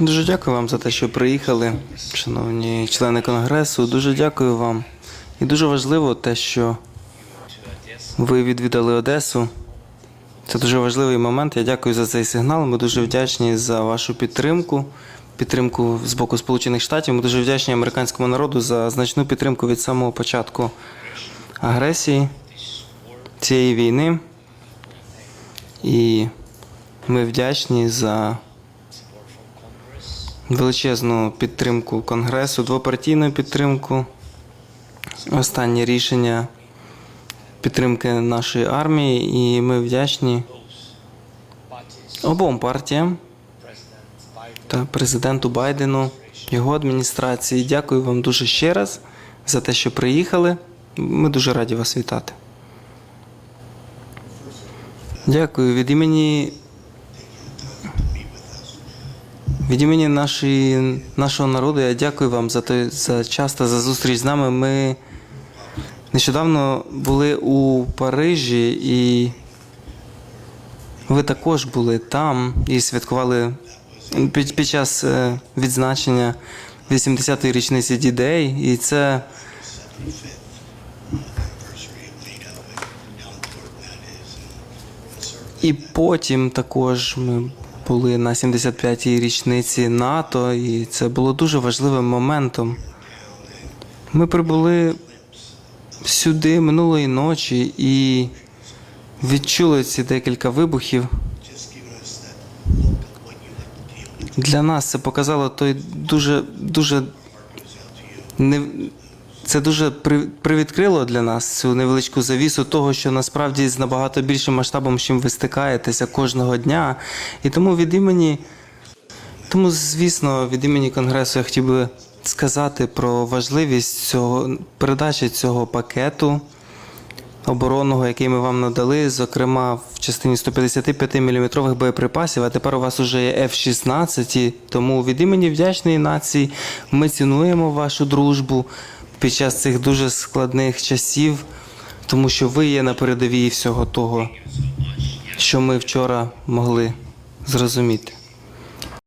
Дуже дякую вам за те, що приїхали, шановні члени конгресу. Дуже дякую вам. І дуже важливо те, що ви відвідали Одесу. Це дуже важливий момент. Я дякую за цей сигнал. Ми дуже вдячні за вашу підтримку, підтримку з боку Сполучених Штатів. Ми дуже вдячні американському народу за значну підтримку від самого початку агресії цієї війни. І ми вдячні за величезну підтримку Конгресу, двопартійну підтримку, останнє рішення підтримки нашої армії, і ми вдячні обом партіям та президенту Байдену, його адміністрації. Дякую вам дуже ще раз за те, що приїхали. Ми дуже раді вас вітати. Дякую від імені від імені нашої, нашого народу я дякую вам за той за час та за зустріч з нами. Ми нещодавно були у Парижі, і ви також були там і святкували під, під час е, відзначення 80-ї річниці D-Day. І це І потім також ми були на 75-й річниці НАТО, і це було дуже важливим моментом. Ми прибули сюди минулої ночі і відчули ці декілька вибухів. Для нас це показало той дуже, дуже це дуже при- привідкрило для нас цю невеличку завісу того, що насправді з набагато більшим масштабом, чим ви стикаєтеся кожного дня. І тому від імені, тому, звісно, від імені Конгресу я хотів би сказати про важливість цього передачі цього пакету оборонного, який ми вам надали, зокрема в частині 155 мм боєприпасів. А тепер у вас уже є F-16. Тому від імені вдячної нації ми цінуємо вашу дружбу під час цих дуже складних часів, тому що ви є на передовій всього того, що ми вчора могли зрозуміти.